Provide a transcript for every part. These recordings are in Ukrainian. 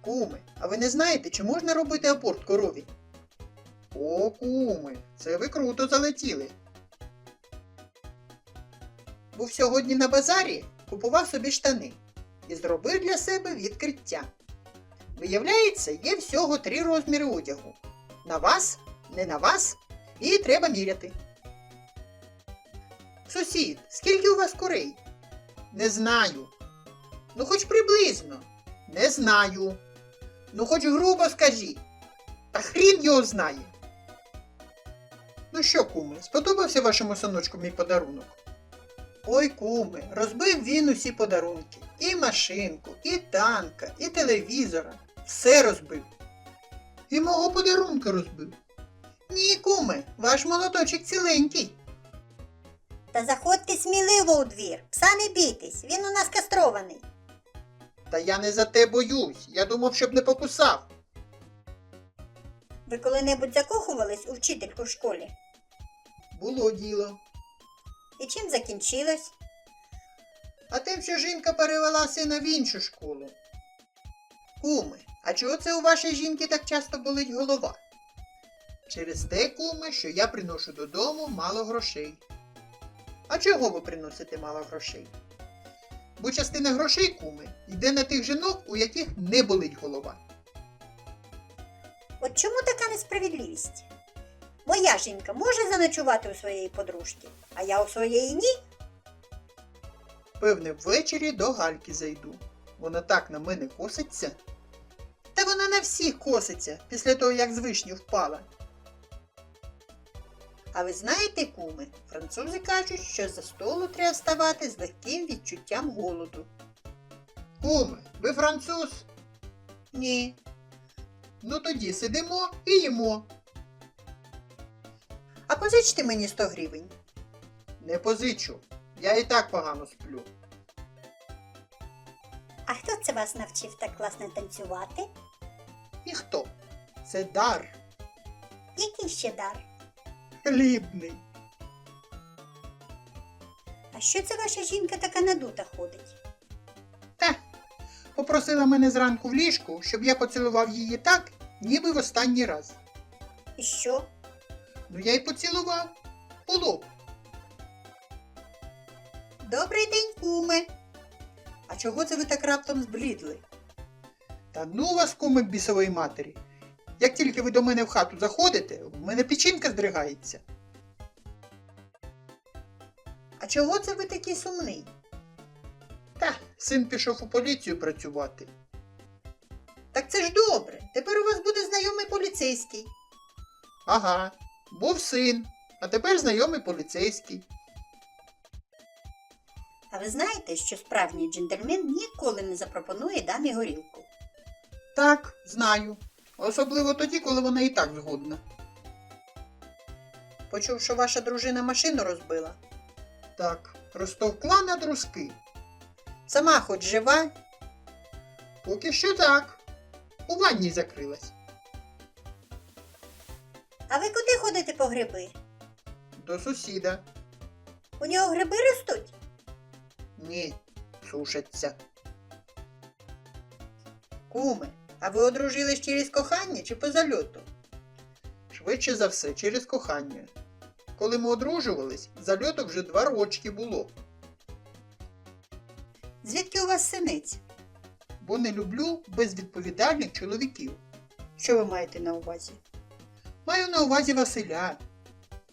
Куми, а ви не знаєте, чи можна робити аборт корові? О, куми, це ви круто залетіли. Був сьогодні на базарі, купував собі штани і зробив для себе відкриття. Виявляється, є всього три розміри одягу. На вас, не на вас, і треба міряти. Сусід, скільки у вас курей? Не знаю. Ну, хоч приблизно. Не знаю. Ну, хоч грубо скажіть. Та хрін його знає. Ну що, куми, сподобався вашому синочку мій подарунок? Ой, куми, розбив він усі подарунки. І машинку, і танка, і телевізора. Все розбив. І мого подарунка розбив. Ні, куми, ваш молоточок ціленький. Та заходьте сміливо у двір, пса не бійтесь, він у нас кастрований. Та я не за те боюсь. Я думав, щоб не покусав. Ви коли-небудь закохувались у вчительку в школі? Було діло. І чим закінчилось? А тим, що жінка перевела сина в іншу школу. Куми, а чого це у вашої жінки так часто болить голова? Через те, куми, що я приношу додому мало грошей. А чого ви приносите мало грошей? Бо частина грошей, куми, йде на тих жінок, у яких не болить голова. От чому така несправедливість? Моя жінка може заночувати у своєї подружки, а я у своєї ні. Певне, ввечері до Гальки зайду. Вона так на мене коситься. Та вона на всіх коситься після того, як з вишні впала. А ви знаєте, куми, французи кажуть, що за столу треба вставати з легким відчуттям голоду. Куми, ви француз? Ні. Ну тоді сидимо і їмо. А позичте мені 100 гривень. Не позичу. Я і так погано сплю. А хто це вас навчив так класно танцювати? Ніхто. Це дар Який ще дар? Хлібний. А що це ваша жінка така надута ходить? Та попросила мене зранку в ліжку, щоб я поцілував її так, ніби в останній раз. І що? Ну я й поцілував. У лоб. Добрий день, куме. А чого це ви так раптом зблідли? Та ну вас, куме бісової матері. Як тільки ви до мене в хату заходите, в мене печінка здригається. А чого це ви такий сумний? Та, син пішов у поліцію працювати. Так це ж добре. Тепер у вас буде знайомий поліцейський. Ага, був син, а тепер знайомий поліцейський. А ви знаєте, що справжній джентльмен ніколи не запропонує дамі горілку? Так, знаю. Особливо тоді, коли вона і так згодна. Почув, що ваша дружина машину розбила? Так, розтовкла на друзки. Сама хоч жива? Поки що так. У ванні закрилась. А ви куди ходите по гриби? До сусіда. У нього гриби ростуть? Ні, сушаться. Куме, а ви одружились через кохання чи по зальоту? Швидше за все, через кохання. Коли ми одружувались, зальоту вже два рочки було. Звідки у вас синиць? Бо не люблю безвідповідальних чоловіків. Що ви маєте на увазі? Маю на увазі Василя.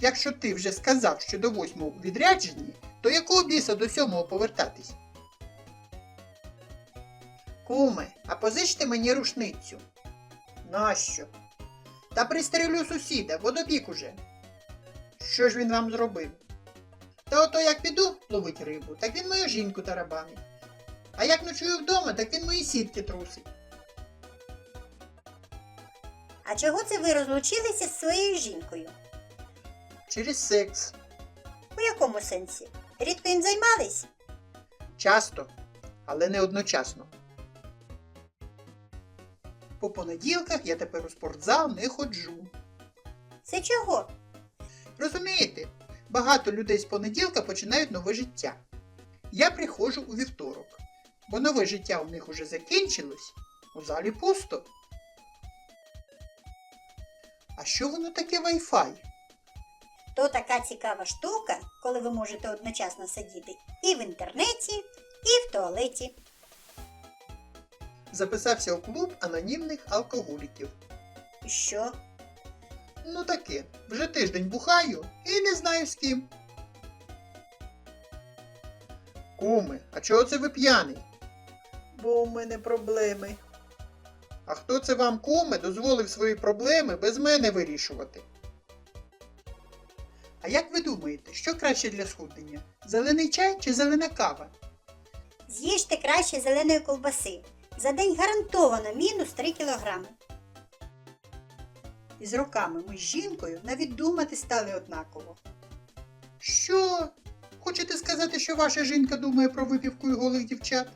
Якщо ти вже сказав, що до восьмого відрядженні, то якого біса до сьомого повертатись? Куме, а позичте мені рушницю. Нащо? Та пристрелю сусіда, водопік уже. Що ж він вам зробив? Та ото як піду ловить рибу, так він мою жінку тарабанить. А як ночую вдома, так він мої сітки трусить. А чого це ви розлучилися з своєю жінкою? Через секс. У якому сенсі? Рідко їм займались? Часто, але не одночасно. По понеділках я тепер у спортзал не ходжу. Це чого? Розумієте, багато людей з понеділка починають нове життя. Я приходжу у вівторок, бо нове життя у них уже закінчилось, У залі пусто. А що воно таке Wi-Fi? То така цікава штука, коли ви можете одночасно сидіти і в інтернеті, і в туалеті. Записався у клуб анонімних алкоголіків. І Що? Ну таке, вже тиждень бухаю і не знаю з ким. Куми, а чого це ви п'яний? Бо у мене проблеми. А хто це вам, куми, дозволив свої проблеми без мене вирішувати? А як ви думаєте, що краще для схуднення? Зелений чай чи зелена кава? З'їжте краще зеленої ковбаси. За день гарантовано мінус 3 кілограми. І з роками ми з жінкою навіть думати стали однаково. Що? Хочете сказати, що ваша жінка думає про випівку і голих дівчат?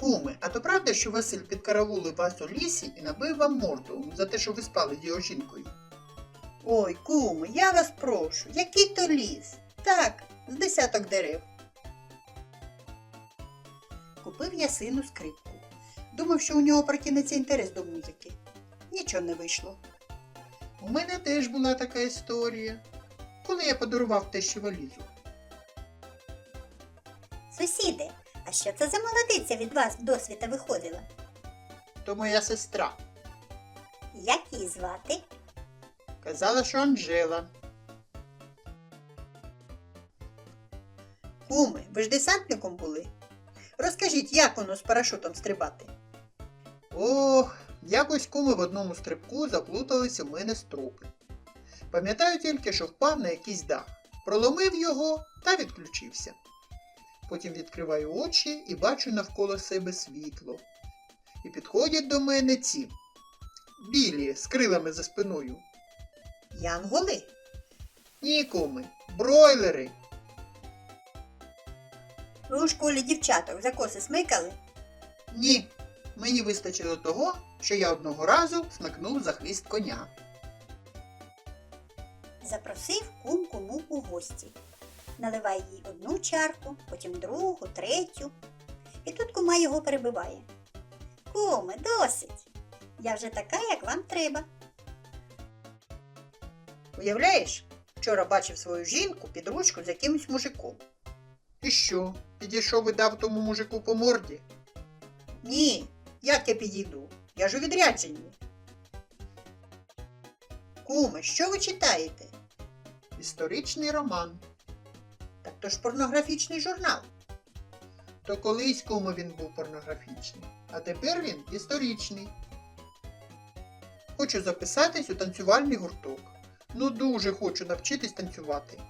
Куми, а то правда, що Василь підкараулив вас у лісі і набив вам морду за те, що ви спали з його жінкою? Ой, куми, я вас прошу, який то ліс? Так, з десяток дерев. Купив я сину скрипку. Думав, що у нього прокинеться інтерес до музики. Нічого не вийшло. У мене теж була така історія, коли я подарував тещі валізу. Сусіди, а що це за молодиця від вас до світа виходила? То моя сестра Як її звати? казала, що Анжела. Куми, ви ж десантником були? Розкажіть, як воно з парашутом стрибати? Ох, якось куми в одному стрибку заплуталися в мене стропи. Пам'ятаю тільки, що впав на якийсь дах, проломив його та відключився. Потім відкриваю очі і бачу навколо себе світло. І підходять до мене ці білі з крилами за спиною. Янголи? Ні, куми, бройлери. Ви у школі дівчаток за коси смикали? Ні, мені вистачило того, що я одного разу смикнув за хвіст коня. Запросив кум куму у гості. Наливає їй одну чарку, потім другу, третю. І тут кума його перебиває. Куме, досить. Я вже така, як вам треба. Уявляєш, вчора бачив свою жінку під ручку з якимось мужиком. І що, підійшов і дав тому мужику по морді? Ні, як я підійду? Я ж у відрядженні. Куме, що ви читаєте? Історичний роман. Так то ж порнографічний журнал. То колись куме він був порнографічний, а тепер він історичний. Хочу записатись у танцювальний гурток. Ну дуже хочу навчитись танцювати.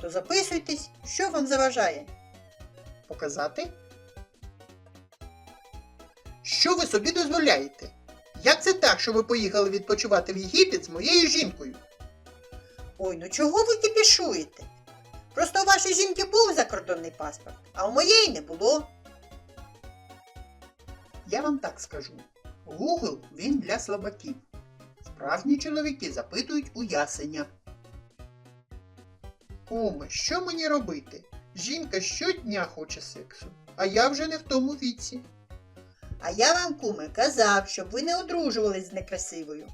То записуйтесь, що вам заважає? Показати? Що ви собі дозволяєте? Як це так, що ви поїхали відпочивати в Єгипет з моєю жінкою? Ой, ну чого ви кипішуєте? Просто у вашої жінки був закордонний паспорт, а у моєї не було. Я вам так скажу. Google він для слабаків. Справжні чоловіки запитують у ясеня. Куме, що мені робити? Жінка щодня хоче сексу, а я вже не в тому віці. А я вам, куме, казав, щоб ви не одружувались з некрасивою.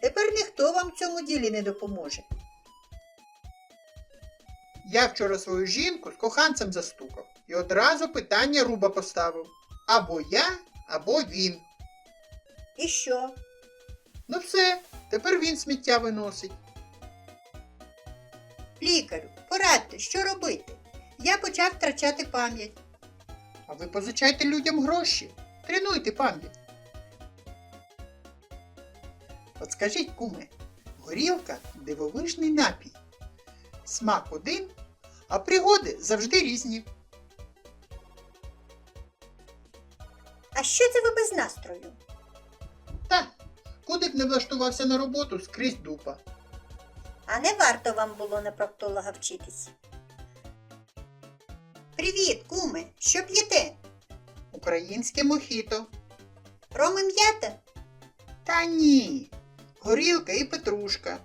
Тепер ніхто вам в цьому ділі не допоможе. Я вчора свою жінку з коханцем застукав і одразу питання руба поставив. Або я, або він. І що? Ну все, тепер він сміття виносить. Лікарю, порадьте, що робити? Я почав втрачати пам'ять. А ви позичайте людям гроші. Тренуйте пам'ять. От скажіть, куме, горілка дивовижний напій. Смак один, а пригоди завжди різні. А що це ви без настрою? Та, куди б не влаштувався на роботу, скрізь дупа. А не варто вам було на проктолога вчитись. Привіт, куме, що п'єте? Українське мохіто. Роми м'ята? Та ні. Горілка і петрушка.